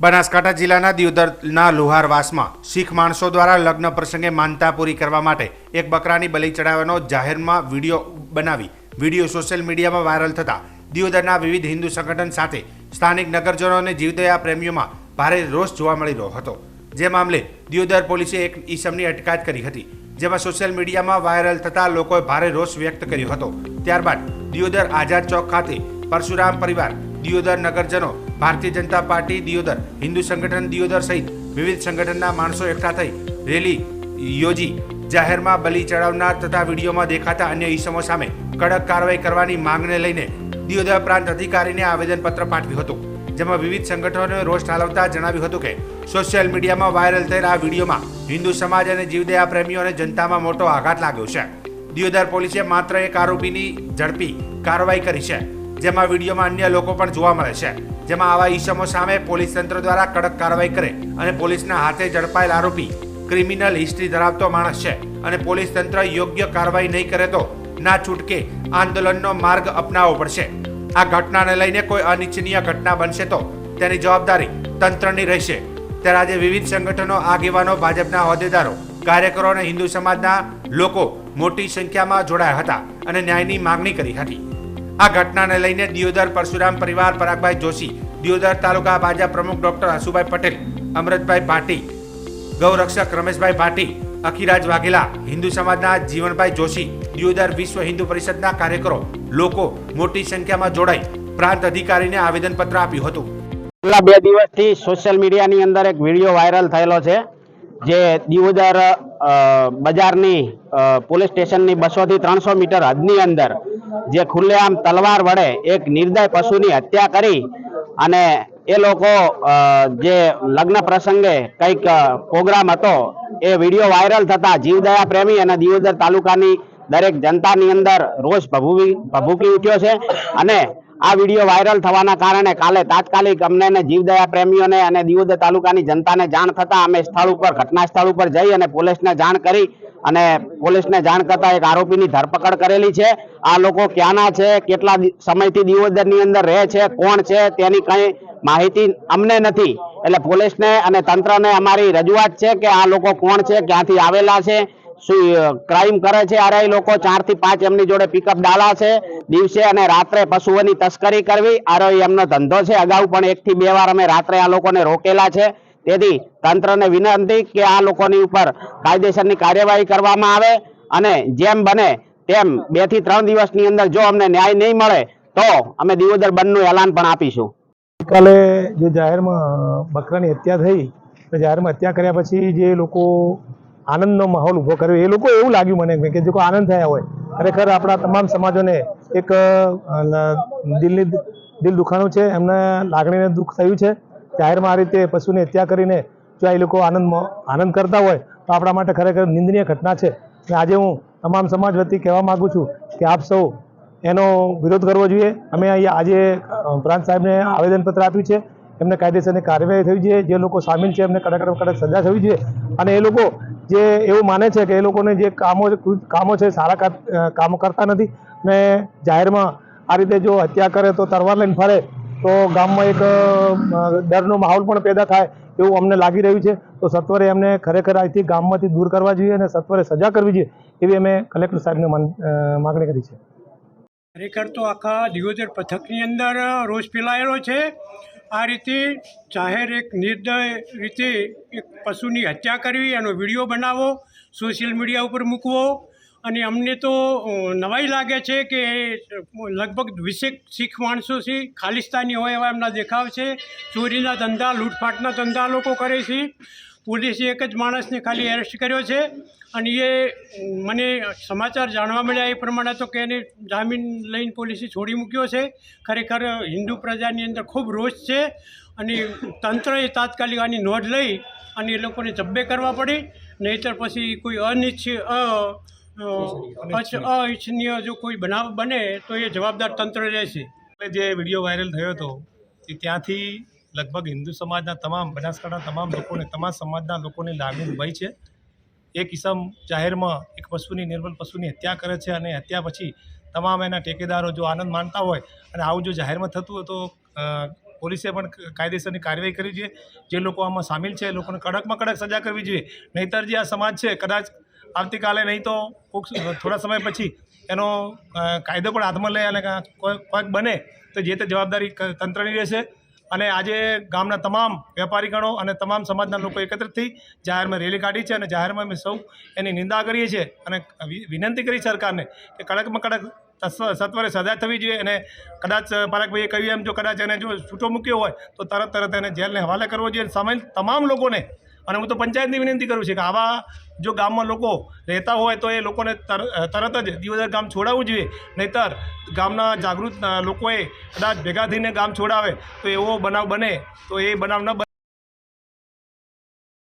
બનાસકાંઠા જિલ્લાના દિયોદરના લુહારવાસમાં શીખ માણસો દ્વારા લગ્ન પ્રસંગે માનતા પૂરી કરવા માટે એક બકરાની બલિ ચડાવવાનો જાહેરમાં વીડિયો બનાવી વીડિયો સોશિયલ મીડિયામાં વાયરલ થતા દિયોદરના વિવિધ હિન્દુ સંગઠન સાથે સ્થાનિક નગરજનો અને જીવદયા પ્રેમીઓમાં ભારે રોષ જોવા મળી રહ્યો હતો. જે મામલે દિયોદર પોલીસે એક ઈસમની અટકાયત કરી હતી, જેમાં સોશિયલ મીડિયામાં વાયરલ થતા લોકોએ ભારે રોષ વ્યક્ત કર્યો હતો. ત્યારબાદ દિયોદર આઝાદ ચોક ખાતે પરશુરામ પરિવાર, દિયોદર નગરજનો ભારતીય જનતા પાર્ટી દિયોદર, હિન્દુ સંગઠન દિયોદર સહિત વિવિધ સંગઠનના માણસો એકઠા થઈ રેલી યોજી. જાહેરમાં બલિ ચડાવનાર તથા વિડીયોમાં દેખાતા અન્ય ઈસમો સામે કડક કાર્યવાહી કરવાની માંગને લઈને દિયોદર પ્રાંત અધિકારીને આવેદનપત્ર પાઠવ્યું હતું, જેમાં વિવિધ સંગઠનોએ રોષ ઠાલવતા જણાવ્યું હતું કે સોશિયલ મીડિયામાં વાયરલ થયેલ આ વિડીયોમાં હિન્દુ સમાજ અને જીવદયા પ્રેમીઓ અને જનતામાં મોટો આઘાત લાગ્યો છે. દિયોદર પોલીસે માત્ર એક આરોપીની ઝડપી કાર્યવાહી કરી છે, જેમાં વિડીયોમાં અન્ય લોકો પણ જોવા મળે છે. જેમાં આવા ઈસમો સામે પોલીસ તંત્ર દ્વારા કડક કાર્યવાહી કરે અને પોલીસના હાથે ઝડપાયેલ આરોપી ક્રિમિનલ હિસ્ટ્રી ધરાવતો માણસ છે. અને પોલીસ તંત્ર યોગ્ય કાર્યવાહી નહીં કરે તો ના છૂટકે આંદોલનનો માર્ગ અપનાવવો પડશે. આ ઘટનાને લઈને કોઈ અનિચ્છનીય ઘટના બનશે તો તેની જવાબદારી તંત્રની રહેશે. ત્યારે આજે વિવિધ સંગઠનો, આગેવાનો, ભાજપના હોદ્દેદારો, કાર્યકરો અને હિન્દુ સમાજના લોકો મોટી સંખ્યામાં જોડાયા હતા અને ન્યાયની માંગણી કરી હતી. આ ઘટનાને લઈને દિયોદર પરશુરામ પરિવાર, પરાગભાઈ જોશી, દિયોદર તાલુકા ભાજપ પ્રમુખ ડોક્ટર હસુભાઈ પટેલ અમૃતભાઈ ભાટી, ગૌરક્ષક રમેશભાઈ ભાટી, અખિરાજ વાઘેલા, હિન્દુ સમાજના જીવનભાઈ જોશી, દિયોદર વિશ્વ હિન્દુ પરિષદના કાર્યકરો, લોકો મોટી સંખ્યામાં જોડાઈ પ્રાંત અધિકારીને આવેદનપત્ર આપ્યું હતું. છેલ્લા બે દિવસથી સોશિયલ મીડિયાની અંદર એક વીડિયો વાયરલ થયેલો છે. જે દિયોદર બજારની પોલીસ સ્ટેશનની બસોથી ત્રણસો મીટર હદની અંદર જે ખુલ્લેઆમ તલવાર વડે એક નિર્દય પશુની હત્યા કરી અને એ લોકો જે લગ્ન પ્રસંગે કંઈક પ્રોગ્રામ હતો, એ વીડિયો વાયરલ થતા જીવદયા પ્રેમી અને દિયોદર તાલુકાની દરેક જનતાની અંદર રોષ ભભૂવી, ભભૂકી ઉઠ્યો છે અને આ વીડિયો વાયરલ થવાના કારણે કાલે તાત્કાલિક અમને જીવદયા પ્રેમીઓને અને દિયોદર તાલુકાની જનતાને જાણ થતા અમે સ્થળ ઉપર, ઘટના સ્થળ ઉપર જઈ અને પોલીસને જાણ કરી અને પોલીસને જાણ કરતા એક આરોપીની ધરપકડ કરેલી છે. આ લોકો ક્યાંના છે, કેટલા સમયથી દિવોદરની અંદર રહે છે, કોણ છે, તેની કંઈ માહિતી અમને નથી. એટલે પોલીસને અને તંત્રને અમારી રજૂઆત છે કે આ લોકો કોણ છે, ક્યાંથી આવેલા છે ક્રાઇમ કરે છે? અરે લોકો ચારથી પાંચ એમની જોડે પિકઅપ ડાલા છે. દિવસે અને રાત્રે પશુઓની તસ્કરી કરવી. આરો એ એમનો ધંધો છે. અગાઉ પણ એક થી બે વાર અમે રાત્રે આ લોકોને રોકેલા છે. તેથી તંત્રને વિનંતી કે આ લોકોની ઉપર કાયદેસરની કાર્યવાહી કરવામાં આવે અને જેમ બને તેમ બેથી ત્રણ દિવસની અંદર જો અમને ન્યાય નહીં મળે તો અમે દિવોદર બંધનું એલાન પણ આપીશું. ગઈકાલે જે જાહેરમાં બકરાની હત્યા થઈ જાહેરમાં હત્યા કર્યા પછી જે લોકો આનંદનો માહોલ ઊભો કર્યો. એ લોકો એવું લાગ્યું મને કે જે આનંદ થયા હોય, ખરેખર આપણા તમામ સમાજોને એક દિલની, દિલ દુખાણું છે, એમને લાગણીને દુઃખ થયું છે. જાહેરમાં આ રીતે પશુની હત્યા કરીને જો આ લોકો આનંદ આનંદ કરતા હોય, તો આપણા માટે ખરેખર નિંદનીય ઘટના છે. અને આજે હું તમામ સમાજ વતી કહેવા માગું છું કે આપ સૌ એનો વિરોધ કરવો જોઈએ. અમે અહીંયા આજે પ્રાંત સાહેબને આવેદનપત્ર આપ્યું છે. એમને કાયદેસરની કાર્યવાહી થવી જોઈએ, જે લોકો સામેલ છે, એમને કડક કડક સજા થવી જોઈએ. અને એ લોકો જે એવું માને છે કે એ લોકોને જે કામો કામો છે, સારા કામો કરતા નથી ને જાહેરમાં આ રીતે જો હત્યા કરે તો તરવાર લઈને ફરે, તો ગામમાં એક ડરનો માહોલ પણ પેદા થાય એવું અમને લાગી રહ્યું છે. તો સત્વરે એમને ખરેખર અહીંથી ગામમાંથી દૂર કરવા જોઈએ અને સત્વરે સજા કરવી જોઈએ એવી અમે કલેક્ટર સાહેબને માગણી કરી છે. ખરેખર તો આખા દિયોદર પથકની અંદર રોષ ફેલાયેલો છે. આ રીતે જાહેર એક નિર્દય રીતે એક પશુની હત્યા કરવી, એનો વીડિયો બનાવો, સોશિયલ મીડિયા ઉપર મૂકવો. અને અમને તો નવાઈ લાગે છે કે લગભગ વીસેક શીખ માણસો છે, ખાલિસ્તાની હોય એવા એમના દેખાવ છે. ચોરીના ધંધા, લૂંટફાટના ધંધા લોકો કરે છે. પોલીસે એક જ માણસને ખાલી એરેસ્ટ કર્યો છે. અને એ મને સમાચાર જાણવા મળ્યા એ પ્રમાણે તો કે એને જામીન લઈને પોલીસે છોડી મૂક્યો છે. ખરેખર હિન્દુ પ્રજાની અંદર ખૂબ રોષ છે અને તંત્રએ તાત્કાલિક આની નોંધ લઈ અને એ લોકોને જબ્બે કરવા પડી. નહીંતર પછી કોઈ અનિચ્છ અનિચ્છનીય. જો કોઈ બનાવ બને તો એ જવાબદાર તંત્ર રહેશે. જે વીડિયો વાયરલ થયો હતો એ ત્યાંથી લગભગ હિન્દુ સમાજના તમામ બનાસકાંઠા તમામ લોકોને તમામ સમાજના લોકોને લાગણી ઉભાઈ છે. એક ઇસમ જાહેરમાં એક પશુની નિર્મલ પશુની હત્યા કરે છે અને હત્યા પછી તમામ એના ટેકેદારો જો આનંદ માનતા હોય અને આવું જો જાહેરમાં થતું હોય તો પોલીસે પણ કાયદેસરની કાર્યવાહી કરવી જોઈએ. જે લોકો આમાં સામેલ છે એ લોકોને કડકમાં કડક સજા કરવી જોઈએ. નહીંતર જે આ સમાજ છે, કદાચ આવતીકાલે નહીં તો કોઈક થોડા સમય પછી એનો કાયદો પણ હાથમાં લે અને કોઈક બને તો જે તે જવાબદારી તંત્રની રહેશે. અને આજે ગામના તમામ વેપારીગણો અને તમામ સમાજના લોકો એકત્રિત થઈ જાહેરમાં રેલી કાઢી છે અને જાહેરમાં અમે સૌ એની નિંદા કરીએ છીએ અને વિનંતી કરી સરકારને કે કડકમાં કડક સત્વરે સજા થવી જોઈએ અને કદાચ પારકભાઈએ કહ્યું એમ, જો કદાચ એને જો છૂટો મૂક્યો હોય, તો તરત તરત એને જેલને હવાલે કરવો જોઈએ સામેલ તમામ લોકોને અને હું તો પંચાયતની વિનંતી કરું છું કે આવા જો ગામમાં લોકો રહેતા હોય તો એ લોકોને તર- તરત જ દિવદર ગામ છોડાવવું જોઈએ. નહીતર ગામના જાગૃત લોકોએ કદાચ ભેગા થઈને ગામ છોડાવે તો એવો બનાવ બને. તો એ બનાવ ન